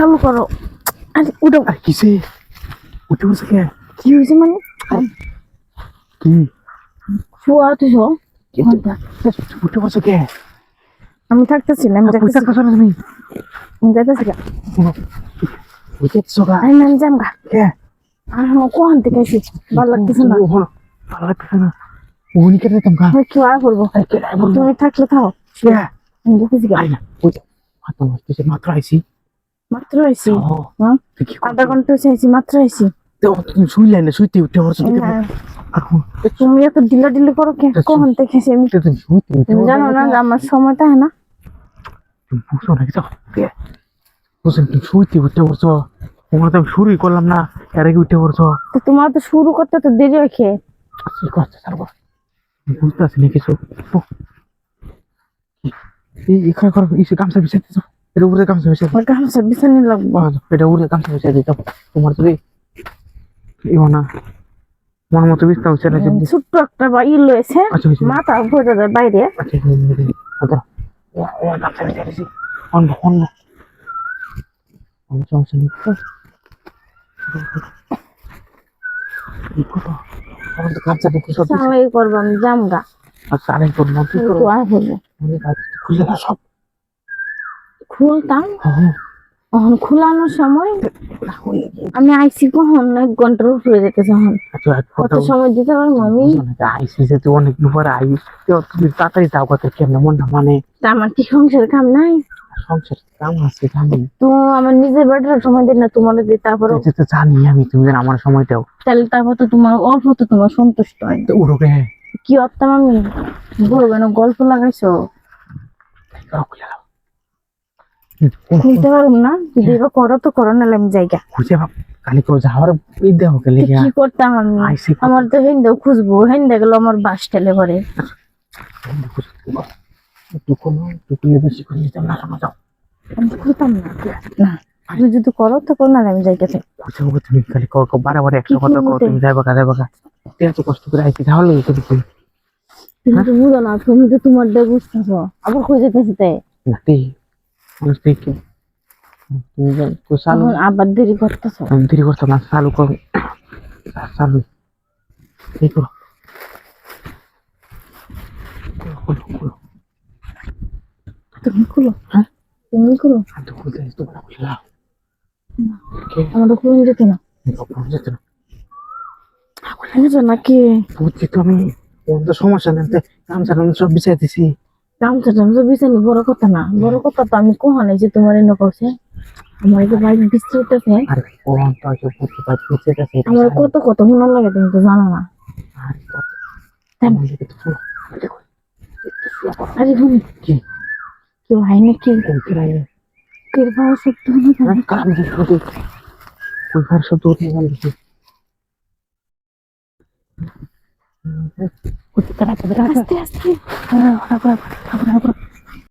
চালু করো। আরে উঠো। আর কিসে? উঠে বসে কে? কি হয়েছে মানে? কি? শুয়া তুই কি উঠে বসে কে? আমি থাকতেছি না আমি পারছ না? তুমি আমি যাইতেছি গা। বুঝতে পারছ না আমি আমি যাম গা। কে? আর আমার কোহান থেকে আইছি ভালো লাগতেছে না। ভালো লাগতেছে না। উনি কে দিতাম কা আমি আর করব তুমি থাকলে থাও। কে? আমি যাইতেছি গা। আরে না ওই তো মাত্র মাত্র মাত্র আইছি। আধা ঘণ্টা হয়েছে আইছি মাত্র আইছি। শুইলে না শুইতে উঠে আর তুমি এত ডিলা ডিলি করো কে? কখন থেকে আমি? জানো না আমার সময়টা হয় না? কিছু বুঝছেন তুমি শুইতে উঠে পড়ছো তোমার তো শুরুই করলাম না এর আগে উঠে পড়ছো তো তোমার তো শুরু করতে তো দেরি হয় কি? করছে তারপর বুঝতে পারছি না কিছু। এই এখানে করো এই গামছা বিছাই দিছো এটা উপরে গামছা বিছাই আমার গামছা বিছানি লাগবো। এটা উপরে গামছা তোমার যদি ইও না। মন মতো সেটা যদি ছোট্ট একটা বা ই লয়েছে আচ্ছা আচ্ছা। মাথা যায় বাইরে। গামছা বিছাই দিছি অন্য অন্য অন্য সমস্যা নেই। এই কথা। আমার তো গামছা দেখে সব করব আমি যাম গা আরেক তোর মন্ত্রী করো একটু আয় করব খুলে না সব। খুলতাম। হ্যাঁ তখন খুলানোর সময় আমি আইসি কখন? এক ঘণ্টার উপরে যেতেছে এখন কত সময় দিতে পারব আমি? আইসি যে তুই অনেক দুবার আইস তুমি তাড়াতাড়ি যাও কথা কেমন মনটা মানে। আমার কি সংসার কাম নাই? সংসার কাম আছে জানি। তো আমার নিজের বেটার সময় দিন না তোমার দিয়ে তারপর এটা তো জানি আমি তুমি যেন আমার সময়টাও। তাহলে তারপর তো তোমার অল্প তো তোমার সন্তুষ্ট হয়। তো উড়োকে কি অত্যাম আমি? বলব না গল্প লাগাইছো। দাও হুম, কোন- খুলতে পারব না। যদি এবার করো তো করো নাহলে আমি জায়গা খুঁজে কালি কেউ যাওয়ার দেহ গেলে গিয়া কি করতাম আমি? আমার তো হেন্দে খুঁজবো। হেন্দে গেল আমার বাস করে না না। না। তুমি যদি করো তো করো নাহলে আমি জায়গা থেকে তুমি খালি কো কো বারে বারে একটা কথা কো খুলতে? তুমি যাইবা কা যাইবা কা এত কষ্ট করে আইসি তাহলে তো দেখি তুমি তো বুঝো না তুমি তো তোমার ডে বুঝতেছো। আবার খুঁজে যেতেছি তাই না ঠিক মানুষ দেখি তুমি জান তো চালু এখন আবার দেরি করতেছো? আমি দেরি করতাম না চালু কর। চালু। এই করো। খুলো, খুলো, খুলো। তুমি খুলো। হ্যাঁ? তুমি খুলো। আমি তো খুলতে আসছি, তোমরা খুলে আমার খুলে যেতে না। আমি তো খুলে যেতে নাকি? বুঝছি তো আমি। সমস্যা নেই টামছা সব বিছাই দিছি। গামছা টামছা বিছানি বড় কথা না। বড় কথা তো আমি কোহানে যে তোমার এনে করছে আমার যে বাইক গেছে আমার কত কত মনে লাগে তুমি তো জানো না। আর পড়ো। আরে শুনি কি? কেউ হয় নাকি কোন কিরাই কেউ ভালো সত্য হলো হ্যাঁ